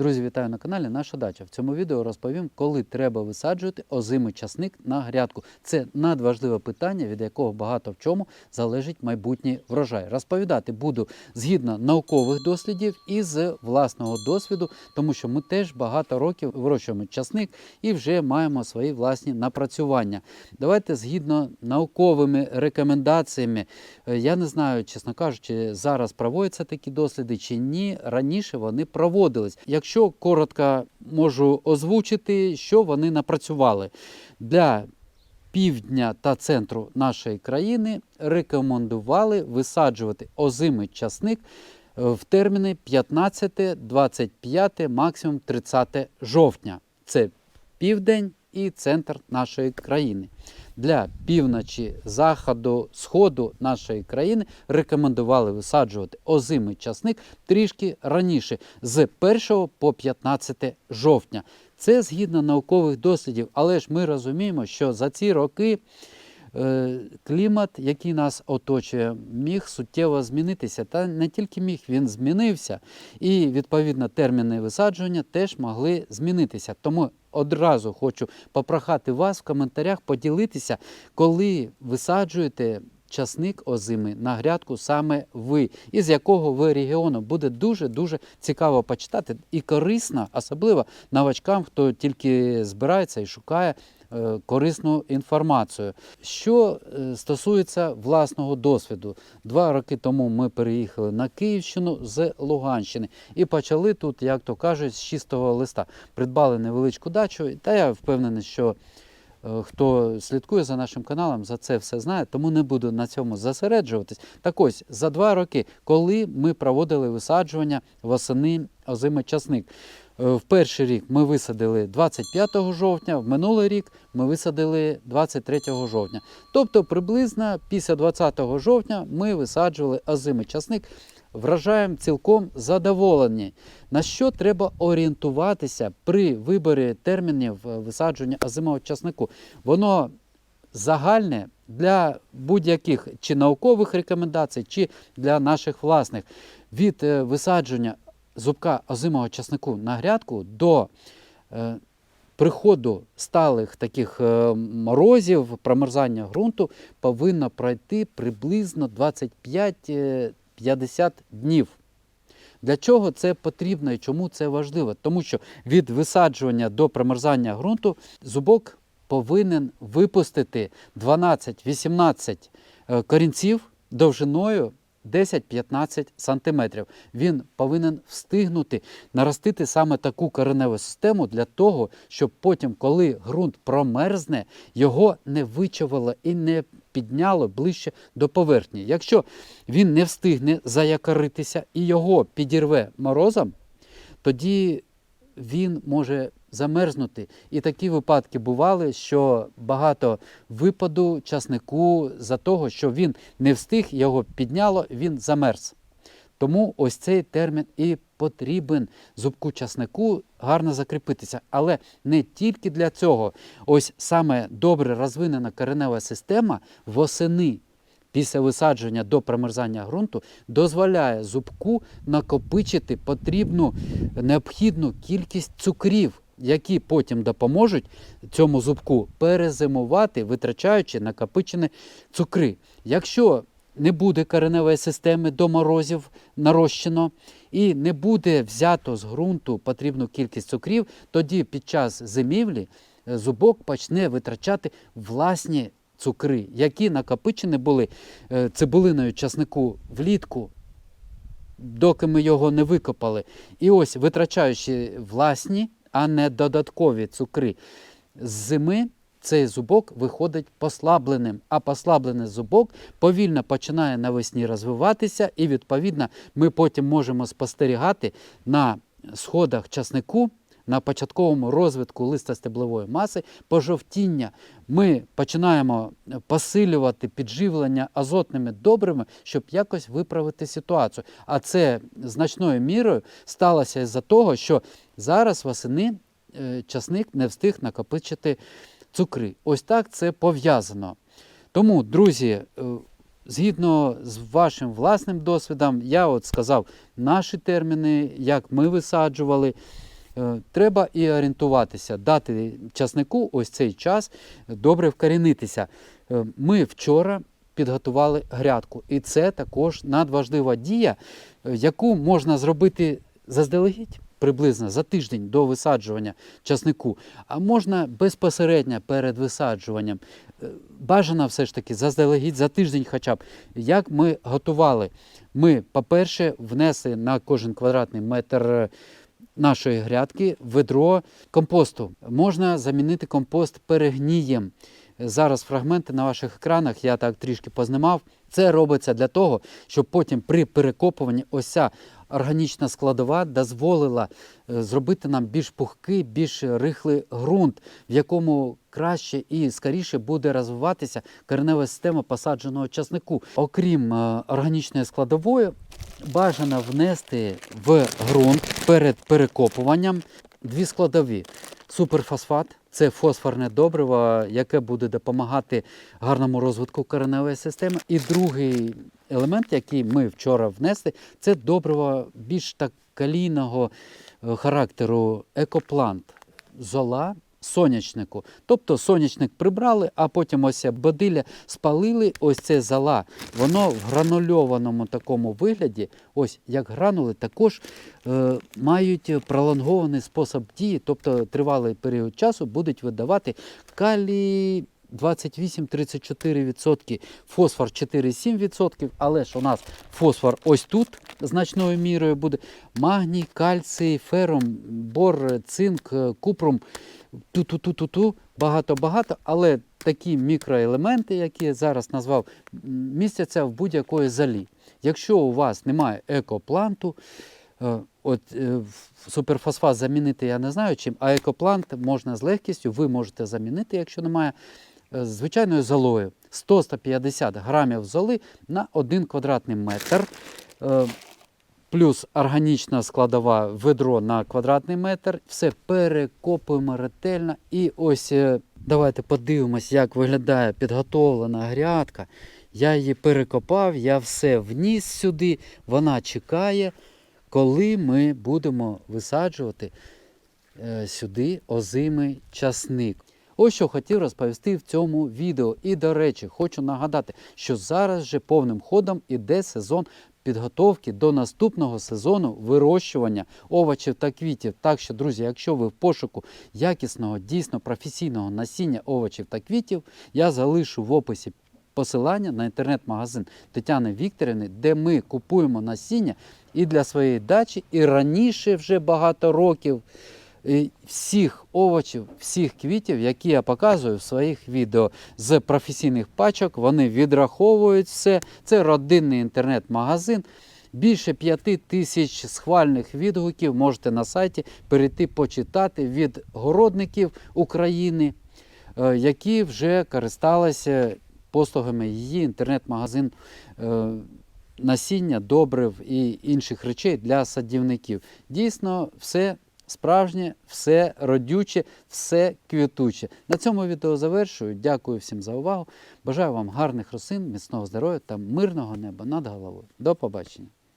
Друзі, вітаю на каналі Наша дача. В цьому відео розповім, коли треба висаджувати озимий часник на грядку. Це надважливе питання, від якого багато в чому залежить майбутній врожай. Розповідати буду згідно наукових дослідів і з власного досвіду, тому що ми теж багато років вирощуємо часник і вже маємо свої власні напрацювання. Давайте згідно науковими рекомендаціями. Е, Я не знаю, чесно кажучи, зараз проводяться такі досліди чи ні. Раніше вони проводились. Якщо коротко можу озвучити, що вони напрацювали для півдня та центру нашої країни, рекомендували висаджувати озимий часник е, в терміни 15, 25, максимум 30 жовтня. Це південь і центр нашої країни. Для півночі, заходу, сходу нашої країни рекомендували висаджувати озимий часник трішки раніше, з 1 по 15 жовтня. Це згідно наукових дослідів, але ж ми розуміємо, що за ці роки клімат, який нас оточує, міг суттєво змінитися. Та не тільки міг, він змінився. І відповідно терміни висаджування теж могли змінитися. Тому одразу хочу попрохати вас в коментарях поділитися, коли висаджуєте. Часник озимий на грядку саме ви, із якого ви регіону буде дуже дуже цікаво почитати і корисно, особливо новачкам, хто тільки збирається і шукає е, корисну інформацію. Що е, стосується власного досвіду, два роки тому ми переїхали на Київщину з Луганщини і почали тут, як то кажуть, з чистого листа. Придбали невеличку дачу, та я впевнений, що е, хто слідкує за нашим каналом, за це все знає, тому не буду на цьому зосереджуватись. Так ось за два роки, коли ми проводили висаджування восени озимий часник. Е, В перший рік ми висадили 25 жовтня, в минулий рік ми висадили 23 жовтня. Тобто приблизно після 20 жовтня ми висаджували озимий часник. Вражаєм цілком задоволені. На що треба орієнтуватися при виборі термінів е, висадження озимого часнику? Воно загальне для будь-яких чи наукових рекомендацій, чи для наших власних. Від е, висадження зубка озимого часнику на грядку до е, приходу сталих таких е, морозів, промерзання ґрунту повинно пройти приблизно 25-50 днів. Для чого це потрібно і чому це важливо? Тому що від висаджування до промерзання ґрунту зубок повинен випустити 12-18 е, корінців довжиною 10-15 сантиметрів. Він повинен встигнути наростити саме таку кореневу систему для того, щоб потім, коли ґрунт промерзне, його не вичавило і не підняло ближче до поверхні. Якщо він не встигне заякоритися і його підірве морозом, тоді він може замерзнути. І такі випадки бували, що багато випаду часнику за того, що він не встиг, його підняло, він замерз. Тому ось цей термін і потрібен зубку часнику гарно закріпитися. Але не тільки для цього. Ось саме добре розвинена коренева система восени після висадження до промерзання ґрунту дозволяє зубку накопичити потрібну необхідну кількість цукрів, які потім допоможуть цьому зубку перезимувати, витрачаючи накопичені цукри. Якщо не буде кореневої системи до морозів нарощено, і не буде взято з ґрунту потрібну кількість цукрів, тоді під час зимівлі е, зубок почне витрачати власні цукри, які накопичені були е, цибулиною часнику влітку, доки ми його не викопали. І ось, витрачаючи власні, а не додаткові цукри з зими. Цей зубок виходить послабленим, а послаблений зубок повільно починає навесні розвиватися, і відповідно ми потім можемо спостерігати на сходах часнику, на початковому розвитку листостеблової маси пожовтіння. Ми починаємо посилювати підживлення азотними добрими, щоб якось виправити ситуацію. А це значною мірою сталося із-за того, що зараз восени е, часник не встиг накопичити цукри. Ось так це пов'язано. Тому, друзі, е, згідно з вашим власним досвідом, я от сказав наші терміни, як ми висаджували. Е, Треба і орієнтуватися, дати часнику ось цей час добре вкорінитися. Е, Ми вчора підготували грядку, і це також надважлива дія, е, яку можна зробити заздалегідь. Приблизно за тиждень до висаджування часнику, а можна безпосередньо перед висаджуванням. Е, Бажано все ж таки заздалегідь за тиждень, хоча б як ми готували. Ми, по-перше, внесли на кожен квадратний метр е, нашої грядки ведро компосту. Можна замінити компост перегнієм. Зараз фрагменти на ваших екранах я так трішки познімав. Це робиться для того, щоб потім при перекопуванні ось ця органічна складова дозволила е, зробити нам більш пухкий, більш рихлий ґрунт, в якому краще і скоріше буде розвиватися коренева система посадженого часнику. Окрім е, органічної складової, бажано внести в ґрунт перед перекопуванням дві складові. Суперфосфат це фосфорне добриво, яке буде допомагати гарному розвитку кореневої системи. І другий елемент, який ми вчора внесли, це добриво більш так калійного е, характеру екоплант, зола. Сонячнику. Тобто сонячник прибрали, а потім ось бодиля спалили ось це зала. Воно в гранульованому такому вигляді, ось як гранули, також е, мають пролонгований спосіб дії, тобто тривалий період часу будуть видавати калій 28-34%, фосфор 4-7%, але ж у нас фосфор ось тут значною мірою буде, магній, кальцій, ферум, бор, цинк, купрум, ту-ту-ту-ту-ту, багато-багато, але такі мікроелементи, які я зараз назвав, містяться в будь-якої залі. Якщо у вас немає екопланту, е, от е, суперфосфат замінити я не знаю чим, а екоплант можна з легкістю, ви можете замінити, якщо немає, е, звичайною золою. 100-150 грамів золи на 1 квадратний метр. Е, Плюс органічна складова ведро на квадратний метр. Все перекопуємо ретельно. І ось е, давайте подивимось, як виглядає підготовлена грядка. Я її перекопав, я все вніс сюди. Вона чекає, коли ми будемо висаджувати сюди озимий часник. Ось що хотів розповісти в цьому відео. І, до речі, хочу нагадати, що зараз вже повним ходом іде сезон підготовки до наступного сезону вирощування овочів та квітів. Так що, друзі, якщо ви в пошуку якісного, дійсно професійного насіння овочів та квітів, я залишу в описі посилання на інтернет-магазин Тетяни Вікторівни, де ми купуємо насіння і для своєї дачі, і раніше вже багато років. Всіх овочів, всіх квітів, які я показую в своїх відео з професійних пачок, вони відраховують все. Це родинний інтернет-магазин. Більше п'яти тисяч схвальних відгуків можете на сайті перейти почитати від городників України, е, які вже користалися послугами її інтернет-магазин е, насіння, добрив і інших речей для садівників. Дійсно, все справжнє, все родюче, все квітуче. На цьому відео завершую. Дякую всім за увагу. Бажаю вам гарних росин, міцного здоров'я та мирного неба над головою. До побачення.